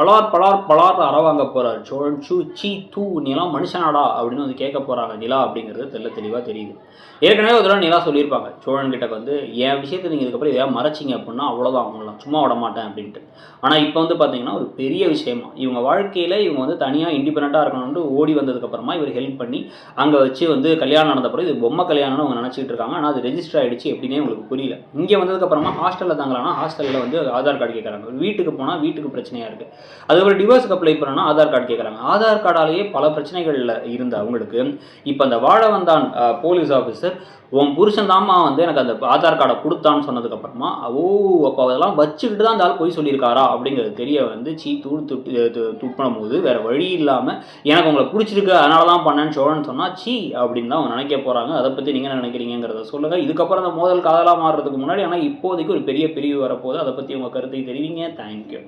பலார் பலார் பலார் அறவாங்க போகிறார் சோழன் சூ சீ தூ நிலம் மனுஷனாடா அப்படின்னு வந்து கேட்க போகிறாங்க நிலா அப்படிங்கிறது தெல்ல தெளிவாக தெரியுது. ஏற்கனவே ஒரு தடவை நிலா சொல்லியிருப்பாங்க. சோழன்கிட்ட வந்து என் விஷயத்தை நீங்கள் இதுக்கப்புறம் எதாவது மறைச்சிங்க அப்படின்னா அவ்வளோதான் அவங்களாம் சும்மா விட மாட்டேன் அப்படின்ட்டு. ஆனால் இப்போ வந்து பார்த்தீங்கன்னா ஒரு பெரிய விஷயமா இவங்க வாழ்க்கையில் இவங்க வந்து தனியாக இண்டிபெண்ட்டாக இருக்கணும்னு ஓடி வந்ததுக்கப்புறமா இவர் ஹெல்ப் பண்ணி அங்கே வச்சு வந்து கல்யாணம் நடந்தப்பறம் இது பொம்மை கல்யாணம்னு அவங்க நினச்சிட்டு இருக்காங்க. ஆனால் அது ரெஜிஸ்டர் ஆகிடுச்சு எப்படின்னே உங்களுக்கு புரியல. இங்கே வந்ததுக்கப்புறமா ஹாஸ்டலில் தாங்களானா ஹாஸ்டலில் வந்து ஆதார் கார்டு கேட்குறாங்க வீட்டுக்கு போனால் வீட்டுக்கு பிரச்சனையாக இருக்குது அதுக்கப்புறம் டிவோர்ஸ்க்கு அப்ளை பண்ணணும்னா ஆதார் கார்டு கேட்குறாங்க ஆதார் கார்டாலேயே பல பிரச்சனைகளில் இருந்த அவங்களுக்கு. இப்போ அந்த வாழ வந்தான் போலீஸ் ஆஃபீஸர் உன் புருஷன் தாம்மா வந்து எனக்கு அந்த ஆதார் கார்டை கொடுத்தான்னு சொன்னதுக்கப்புறமா ஓ அப்போ அதெல்லாம் வச்சுக்கிட்டு தான் அந்த ஆள் போய் சொல்லியிருக்காரா? அப்படிங்கிறது தெரிய வந்து சீ தூள் துட்டு து- போது வேறு வழி இல்லாமல் எனக்கு உங்களை பிடிச்சிருக்கு அதனால தான் பண்ணேன்னு சோழன்னு சொன்னால் சீ! அப்படின்னு தான் அவங்க நினைக்க போகிறாங்க அதை பற்றி நீங்கள் என்ன நினைக்கிறீங்கிறத சொல்லுங்கள் இதுக்கப்புறம் அந்த மோதல் காதலாக மாறுறதுக்கு முன்னாடி ஆனால் இப்போதைக்கு ஒரு பெரிய பிரிவு வரப்போகுது. அதை பற்றி உங்கள் கருத்தை தெரிவிங்க. தேங்க்யூ